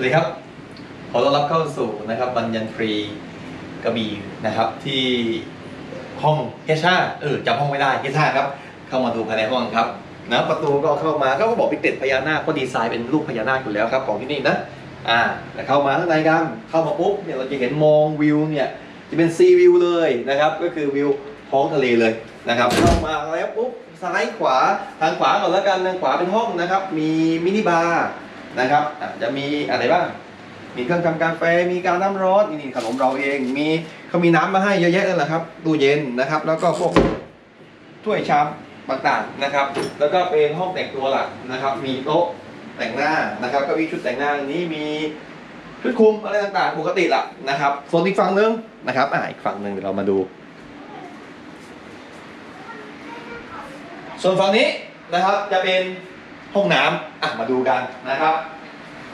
วัสดีครับ ขอต้อนรับเข้าสู่นะครับบัญญันฟรีกระบี่นะครับที่ห้องเฮช่าเออจำห้องไม่ได้เฮช่าครับ เข้ามาดูภายในห้องครับนะประตูก็เข้ามาก็บอกพิเศษพญานาคก็ดีไซน์เป็นรูปพญานาคอยู่แล้วครับของที่นี่นะอ่าแต่เข้ามาข้างในกันเข้ามาปุ๊บเนี่ยเราจะเห็นมองวิวเนี่ยจะเป็นซีวิวเลยนะครับก็คือวิวท้องทะเลเลยนะครับเข้ามาแล้วปุ๊บซ้ายขวาทางขวาก่อนแล้วกันทางขวาเป็นห้องนะครับ มีมินิบาร์ นะครับจะมีอะไรบ้างมีเครื่องทำกาแฟมีการน้ำร้อนนี่ขนมเราเองมีเขามีน้ำมาให้เยอะแยะเลยแหละครับตู้เย็นนะครับ แล้วก็พวกถ้วยชามต่างๆนะครับ แล้วก็เป็นห้องแต่งตัวหลักนะครับ มีโต๊ะแต่งหน้านะครับก็มีชุดแต่งหน้าอันนี้มีชุดคุมอะไรต่างๆปกติละนะครับส่วนอีกฝั่งหนึงนะครับอ่าอีกฝั่งหนึ่งเดี๋ยวเรามาดู ส่วนฝั่งนี้นะครับจะเป็น ห้องน้ำอะมาดูกันนะครับ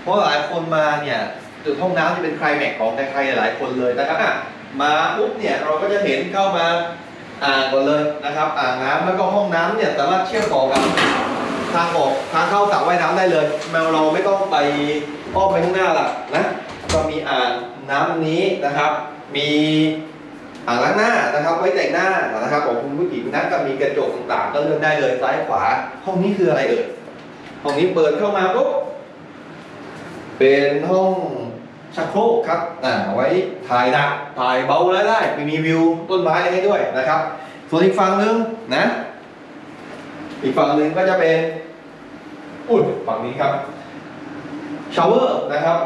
เพราะหลายคนมาเนี่ยจุดห้องน้ำจะเป็นไคลแม็กของใครหลายคนเลยนะครับอะมาปุ๊บเนี่ยเราก็จะเห็นเข้ามาอ่างก่อนเลยนะครับอ่างน้ำแล้วก็ห้องน้ำเนี่ยสามารถเชื่อมต่อกับทางออกทางเข้าสระว่ายน้ำได้เลย แมวเราไม่ต้องไปอ้อมไปข้างหน้าละนะก็มีอ่างน้ำนี้นะครับ มีอ่างล้างหน้านะครับ ไว้แต่งหน้านะครับของคุณผู้หญิงนะก็มีกระจกต่างๆก็เลือกได้เลยซ้ายขวาห้องนี้คืออะไรเอ่ย ห้องนี้เปิดเข้ามาปุ๊บเป็นห้องชักโครกครับอ่าไว้ถ่ายหนักถ่ายเบาแล้ได้มีมีวิวต้นไม้อะไรให้ด้วยนะครับ ส่วนอีกฝั่งหนึ่งนะ อีกฝั่งหนึ่งก็จะเป็นอุ้ยฝั่งนี้ครับชาวเวอร์นะครับ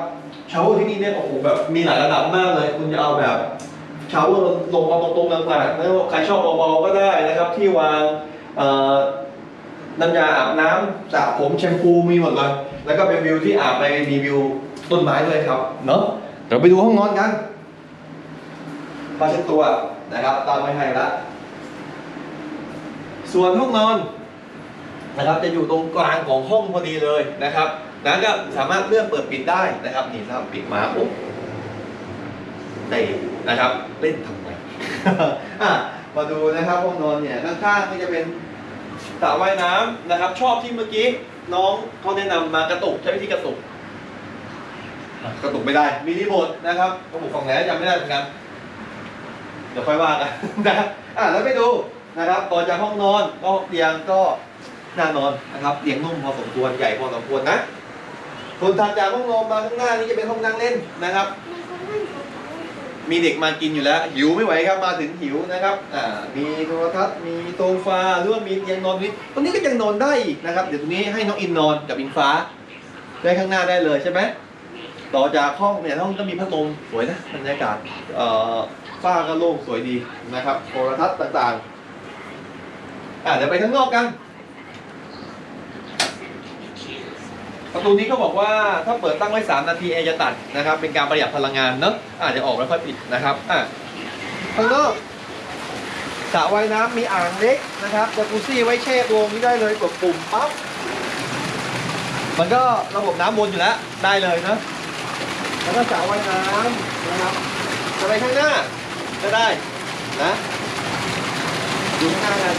ชาวเวอร์ที่นี่เนี่ยโอ้โหแบบมีหลายระดับมากเลย คุณจะเอาแบบชาวเวอร์ลงมาตรงๆต่างๆแล้วใครชอบเบาๆก็ได้นะครับ ที่วางอ่อ น้ำยาอาบน้ำสระผมแชมพูมีหมดเลย แล้วก็เป็นวิวที่อาบไปมีวิวต้นไม้ด้วยครับ เนอะเดี๋ยวไปดูห้องนอนกันผ้าเช็ดตัวนะครับตามไม่ให้ละ ส่วนห้องนอนนะครับ จะอยู่ตรงกลางของห้องพอดีเลยนะครับนั้นก็สามารถเลือกเปิดปิดได้นะครับ นี่ถ้าปิดมาปุ๊บได้นะครับ เล่นทำไมอะมาดูนะครับห้องนอนเนี่ยข้างๆก็จะเป็น สระว่ายน้ำนะครับ ชอบที่เมื่อกี้น้องเขาแนะนำมากระตุกใช้วิธีกระตุกอะกระตุกไม่ได้ มีรีโมทนะครับกระปุกของไหนจำไม่ได้เหมือนกันเดี๋ยวค่อยว่ากันนะครับอะแล้วไปดูนะครับต่อจากห้องนอนก็เตียงก็น่านอนนะครับเตียงนุ่มพอสมควรใหญ่พอสมควรนะส่วนถัดจากห้องนอนมาข้างหน้านี่จะเป็นห้องนั่งเล่นนะครับ มีเด็กมากินอยู่แล้ว หิวไม่ไหวครับมาถึงหิวนะครับอ่ามีโทรทัศน์มีโซฟาหรือว่ามีเตียงนอนนี้ตรงนี้ก็ยังนอนได้อีกนะครับ เดี๋ยวตรงนี้ให้น้องอินนอนกับอินฟ้า ได้ข้างหน้าได้เลยใช่ไหมต่อจากห้องเนี่ยห้องก็มีพัดลมสวยนะบรรยากาศเอ่อฝ้าก็โล่งสวยดีนะครับโทรทัศน์ต่างๆอ่าเดี๋ยวไปข้างนอกกัน ประตูนี้เขาบอกว่าถ้าเปิดตั้งไว้ 3 นาทีแอร์จะตัดนะครับ เป็นการประหยัดพลังงานเนอะอาจจะออกแล้วค่อยปิดนะครับอะข้างนอกสระว่ายน้ำมีอ่างเล็กนะครับจากุซี่ไว้แช่ตัวนี้ได้เลยกดปุ่มปั๊บมันก็ระบบน้ำวนอยู่แล้วได้เลยเนอะแล้วก็สระว่ายน้ำนะครับจะไปข้างหน้าก็ได้นะดูข้างหน้ากัน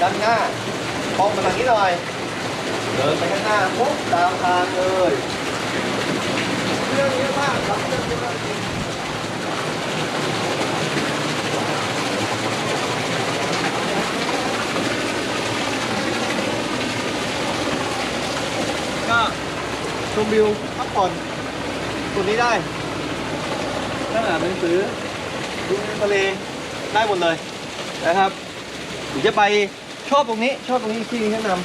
ด้านหน้า มองมาทางนี้หน่อย เดินไปข้างหน้าปุ๊บตามทางเลยเรื่องเยอะมากครับเรื่องเยอะมากก็ชมวิวพักผ่อนตรงนี้ได้ถ้าอ่านหนังสือดูทะเลได้หมดเลยนะครับหรือจะไป ชอบตรงนี้ ชอบตรงนี้ที่แนะนำ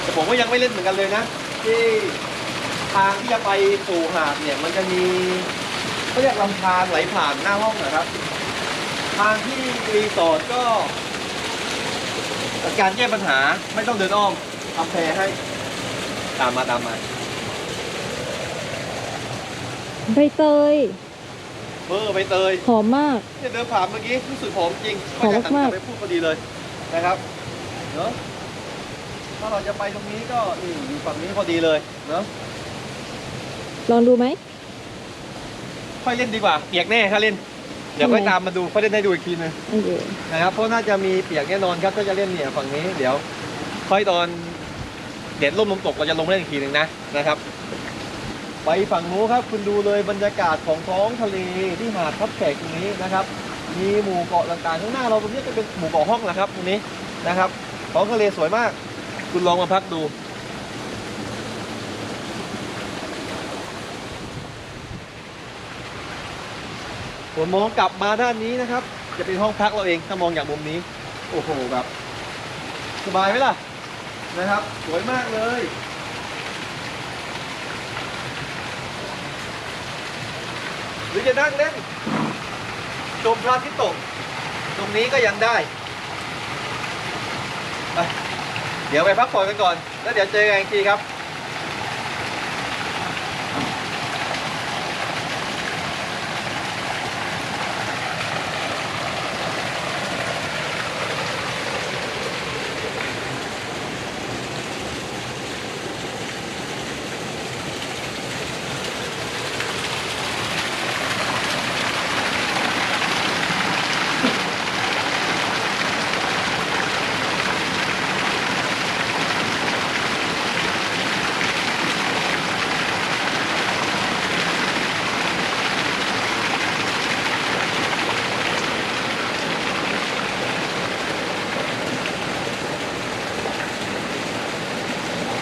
แต่ผมก็ยังไม่เล่นเหมือนกันเลยนะ ที่ทางที่จะไปสู่หาดเนี่ย มันจะมีเขาเรียกลำธารไหลผ่านหน้าห้องนะครับ ทางที่รีสอร์ทก็การแก้ปัญหาไม่ต้องเดินอ้อมทำแพรให้ตามมาตามมาใบเตย เบอร์ใบเตยหอมมาก เนี่ยเดินผ่านเมื่อกี้รู้สึกหอมจริงหอมจะหันมากกลับไปพูดพอดีเลยนะครับเนาะถ้าเราจะไปตรงนี้ก็นี่อยู่ฝั่งนี้พอดีเลยเนาะลองดูไหม ค่อยเล่นดีกว่าเปียกแน่ถ้าเล่น เดี๋ยวค่อยตามมาดูค่อยเล่นให้ดูอีกทีนึง โอเคนะครับเพราะน่าจะมีเปียกแน่นอนครับถ้าจะเล่นเนี่ยฝั่งนี้เดี๋ยว ค่อยตอนเด็ดร่มลมตกเราจะลงเล่นอีกทีหนึ่งนะนะครับ ไปฝั่งนู้นครับคุณดูเลยบรรยากาศของท้องทะเลที่หาดทับแขกตรงนี้นะครับ มีหมู่เกาะต่างๆข้างหน้าเราตรงนี้จะเป็นหมู่เกาะห้องนะครับตรงนี้นะครับท้องทะเลสวยมาก คุณลองมาพักดู ผมมองกลับมาด้านนี้นะครับ จะเป็นห้องพักเราเองถ้ามองจากมุมนี้ โอ้โหแบบสบายไหมล่ะนะครับ สวยมากเลย รือจะนั่งเล่นชมพระอาทิตย์ตก ตรงนี้ก็ยังได้ไปเดี๋ยวไปพักผ่อนกันก่อน แล้วเดี๋ยวเจอกันอีกทีครับ